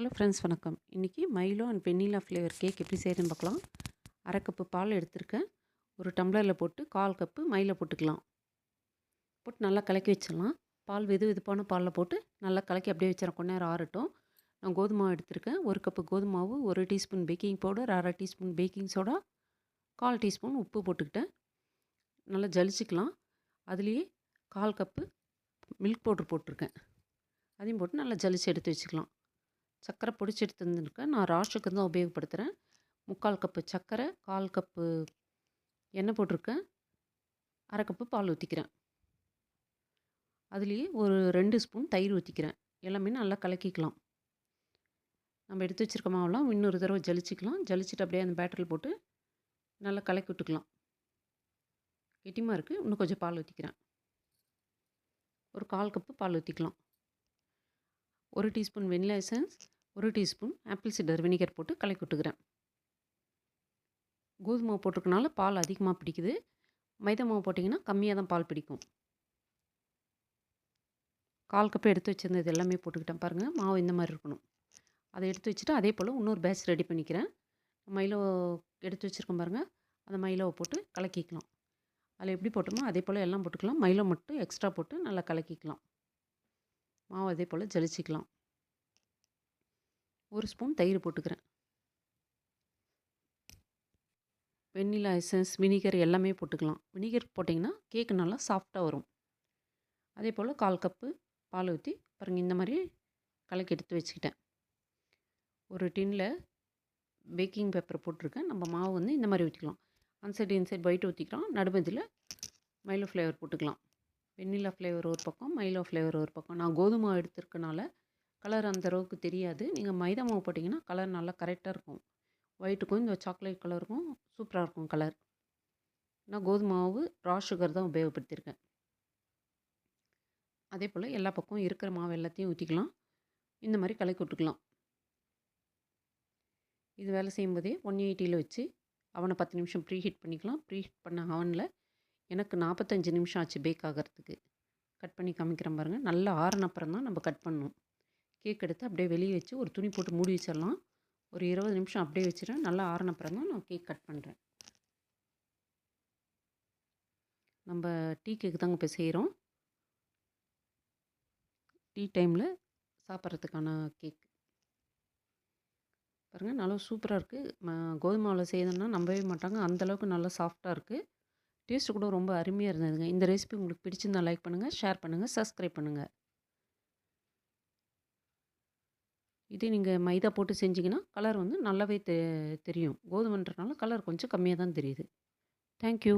Hello friends வணக்கம். இன்றைக்கி Milo and vanilla flavour cake எப்படி செய்கிறதுன்னு பார்க்கலாம். அரை கப்பு பால் எடுத்திருக்கேன். ஒரு டம்ளரில் போட்டு கால் கப்பு மைல போட்டுக்கலாம். போட்டு நல்லா கலக்கி வச்சிடலாம். பால் வெது வெதுப்பான பாலில் போட்டு நல்லா கலக்கி அப்படியே வச்சிடறேன். கொஞ்ச நேரம் ஆறட்டும். நான் கோதுமை எடுத்திருக்கேன். ஒரு கப்பு கோதுமாவு ஒரு டீஸ்பூன் பேக்கிங் பவுடர் அரை டீஸ்பூன் பேக்கிங் சோடா கால் டீஸ்பூன் உப்பு போட்டுக்கிட்டேன். நல்லா ஜலிச்சிக்கலாம். அதுலேயே கால் கப்பு மில்க் பவுட்ரு போட்டிருக்கேன். அதையும் போட்டு நல்லா ஜலிச்சு எடுத்து வச்சுக்கலாம். சர்க்கரை பொடிச்சு எடுத்து நான் ராஷுக்கு தான் உபயோகப்படுத்துகிறேன் முக்கால் கப்பு சர்க்கரை கால் கப்பு எண்ணெய் போட்டிருக்கேன். அரை கப்பு பால் ஊற்றிக்கிறேன் அதுலேயே ஒரு ரெண்டு ஸ்பூன் தயிர் ஊற்றிக்கிறேன் எல்லாமே நல்லா கலக்கிக்கலாம். நம்ம எடுத்து வச்சுருக்க மாவெல்லாம் இன்னொரு தடவை ஜலிச்சிக்கலாம். ஜலிச்சுட்டு அப்படியே அந்த பேட்டரில் போட்டு நல்லா கலக்கி விட்டுக்கலாம். கெட்டிமாக இருக்குது இன்னும் கொஞ்சம் பால் ஊற்றிக்கிறேன் ஒரு கால் கப்பு பால் ஊற்றிக்கலாம் ஒரு டீஸ்பூன் வெனிலா எசன்ஸ் ஒரு டீஸ்பூன் ஆப்பிள் சிடர் வினிகர் போட்டு கலக்கி விட்டுக்கிறேன். கோதுமை போட்டிருக்கனால பால் அதிகமாக பிடிக்குது. மைதா மாவு போட்டிங்கன்னா கம்மியாக தான் பால் பிடிக்கும். கால் கப்பு எடுத்து வச்சுருந்தது எல்லாமே போட்டுக்கிட்டேன் பாருங்கள் மாவு இந்த மாதிரி இருக்கணும். அதை எடுத்து வச்சுட்டு அதே போல் இன்னொரு பேட்ச் ரெடி பண்ணிக்கிறேன். மயிலோ எடுத்து வச்சுருக்கோம் பாருங்கள் அந்த மயிலோவை போட்டு கலக்கிக்கலாம். அதில் எப்படி போட்டோமோ அதே போல் எல்லாம் போட்டுக்கலாம். மயிலோ மட்டும் எக்ஸ்ட்ரா போட்டு நல்லா கலக்கிக்கலாம். மாவு அதே போல் ஜலிச்சிக்கலாம். ஒரு ஸ்பூன் தயிர் போட்டுக்கிறேன். வெண்ணிலா எசன்ஸ் வினிகர் எல்லாமே போட்டுக்கலாம். வினிகர் போட்டிங்கன்னா கேக்கு நல்லா சாஃப்டாக வரும். அதே போல் கால் கப்பு பால் ஊற்றி பாருங்கள் இந்த மாதிரி கலக்கி எடுத்து வச்சுக்கிட்டேன். ஒரு டின்னில் பேக்கிங் பேப்பர் போட்டிருக்கேன். நம்ம மாவு வந்து இந்த மாதிரி ஊற்றிக்கலாம் அன் சைடு இன்சைட் பைட்டு ஊற்றிக்கலாம் நடுமதியில் மைலோ ஃப்ளேவர் போட்டுக்கலாம். வெண்ணிலா ஃப்ளேவர் ஒரு பக்கம் மைலோ ஃப்ளேவர் ஒரு பக்கம். நான் கோதுமை எடுத்துருக்கனால கலர் அந்த அளவுக்கு தெரியாது. நீங்கள் மைதா மாவு போட்டிங்கன்னா கலர் நல்லா கரெக்டாக இருக்கும். ஒயிட்டுக்கும் இந்த சாக்லேட் கலருக்கும் சூப்பராக இருக்கும் கலர் நான் கோதுமை மாவு ரா சுகர் தான் உபயோகப்படுத்தியிருக்கேன். அதே போல் எல்லா பக்கமும் இருக்கிற மாவு எல்லாத்தையும் ஊற்றிக்கலாம் இந்த மாதிரி கலக்கி விட்டுக்கலாம். இது வேலை செய்யும்போதே ஒன் எயிட்டியில் வச்சு அவனை பத்து நிமிஷம் ப்ரீ ஹீட் பண்ணிக்கலாம். ப்ரீ ஹீட் பண்ண அவனில் எனக்கு நாற்பத்தஞ்சு நிமிஷம் ஆச்சு பேக் ஆகிறதுக்கு. கட் பண்ணி காமிக்கிறேன் பாருங்கள் நல்லா ஆறுனப்புறம் தான் நம்ம கட் பண்ணணும் கேக் எடுத்து அப்படியே வெளியே வச்சு ஒரு துணி போட்டு மூடி வச்சிடலாம். ஒரு இருபது நிமிஷம் அப்படியே வச்சுருவேன் நல்லா ஆறுனப்புறம் தான் நான் கேக் கட் பண்ணுறேன் நம்ம டீ கேக்கு தாங்க இப்போ செய்கிறோம் டீ டைமில் சாப்பிட்றதுக்கான கேக் பாருங்கள் நல்லா சூப்பராக இருக்குது கோதுமாவில் செய்தோம்னா நம்பவே மாட்டாங்க. அந்தளவுக்கு நல்லா சாஃப்டாக இருக்குது டேஸ்ட்டு கூட ரொம்ப அருமையாக இருந்ததுங்க. இந்த ரெசிபி உங்களுக்கு பிடிச்சிருந்தால் லைக் பண்ணுங்கள் ஷேர் பண்ணுங்கள் சப்ஸ்கிரைப் பண்ணுங்கள் இதே நீங்கள் மைதா போட்டு செஞ்சிங்கன்னா கலர் வந்து நல்லாவே தெ தெரியும். கோதுமைன்றனால கலர் கொஞ்சம் கம்மியாக தான் தெரியுது தேங்க்யூ